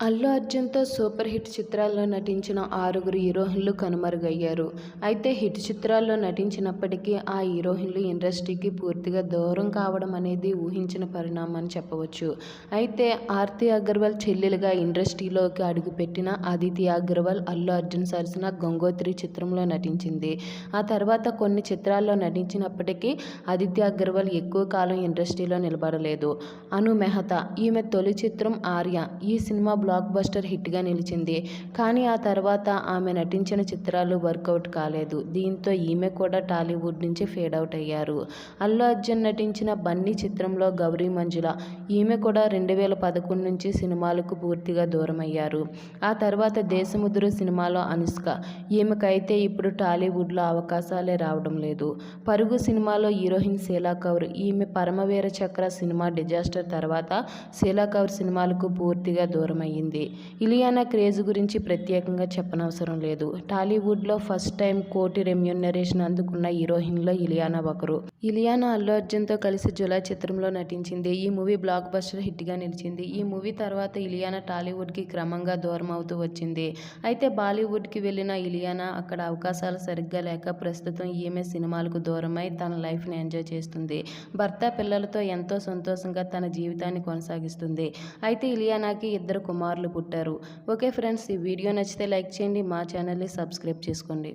Allu అర్జున్తో super hit చిత్రాల్లో నటించిన ఆరుగురు హీరోయిన్లు కనుమరుగయ్యారు. అయితే హిట్ చిత్రాల్లో నటించినప్పటికీ ఆ హీరోయిన్లు ఇండస్ట్రీకి పూర్తిగా దూరం కావడం అనేది ఊహించిన పరిణామం అని చెప్పవచ్చు. అయితే ఆర్తి అగర్వాల్ చెల్లెలుగా ఇండస్ట్రీలోకి అడుగుపెట్టిన అదితి అగర్వాల్ అల్లు అర్జున్ సరసన గంగోత్రి చిత్రంలో నటించింది. ఆ తర్వాత కొన్ని చిత్రాల్లో నటించినప్పటికీ అదితి అగర్వాల్ ఎక్కువ కాలం ఇండస్ట్రీలో నిలబడలేదు. అను మెహతా ఈమె తొలి చిత్రం ఆర్య ఈ సినిమా బ్లాక్ బస్టర్ హిట్గా నిలిచింది. కానీ ఆ తర్వాత ఆమె నటించిన చిత్రాలు వర్కౌట్ కాలేదు. దీంతో ఈమె కూడా టాలీవుడ్ నుంచి ఫేడ్ అవుట్ అయ్యారు. అల్లు అర్జున్ నటించిన బన్నీ చిత్రంలో గౌరీ మంజుల ఈమె కూడా రెండు వేల పదకొండు నుంచి సినిమాలకు పూర్తిగా దూరం అయ్యారు ఆ తర్వాత దేశముద్రు సినిమాలో అనుష్క ఈమెకైతే ఇప్పుడు టాలీవుడ్లో అవకాశాలే రావడం లేదు. పరుగు సినిమాలో హీరోయిన్ శీలా కౌర్ ఈమె పరమవీర చక్ర సినిమా డిజాస్టర్ తర్వాత శీలా కౌర్ సినిమాలకు పూర్తిగా దూరమయ్యారు. అయ్యింది ఇలియానా క్రేజ్ గురించి ప్రత్యేకంగా చెప్పనవసరం లేదు. టాలీవుడ్లో ఫస్ట్ టైం కోటి రెమ్యూనరేషన్ అందుకున్న హీరోయిన్లో ఇలియానా ఒకరు. ఇలియానా అల్లు అర్జున్తో కలిసి జులై చిత్రంలో నటించింది. ఈ మూవీ బ్లాక్ బస్టర్ హిట్గా నిలిచింది. ఈ మూవీ తర్వాత ఇలియానా టాలీవుడ్కి క్రమంగా దూరం అవుతూ వచ్చింది. అయితే బాలీవుడ్కి వెళ్ళిన ఇలియానా అక్కడ అవకాశాలు సరిగ్గా లేక ప్రస్తుతం ఈమె సినిమాలకు దూరమై తన లైఫ్ని ఎంజాయ్ చేస్తుంది. భర్త పిల్లలతో ఎంతో సంతోషంగా తన జీవితాన్ని కొనసాగిస్తుంది. అయితే ఇలియానాకి ఇద్దరు కుమారు కుమారులు పుట్టారు. ఓకే ఫ్రెండ్స్ ఈ వీడియో నచ్చితే లైక్ చేయండి మా ఛానల్ని సబ్స్క్రైబ్ చేసుకోండి.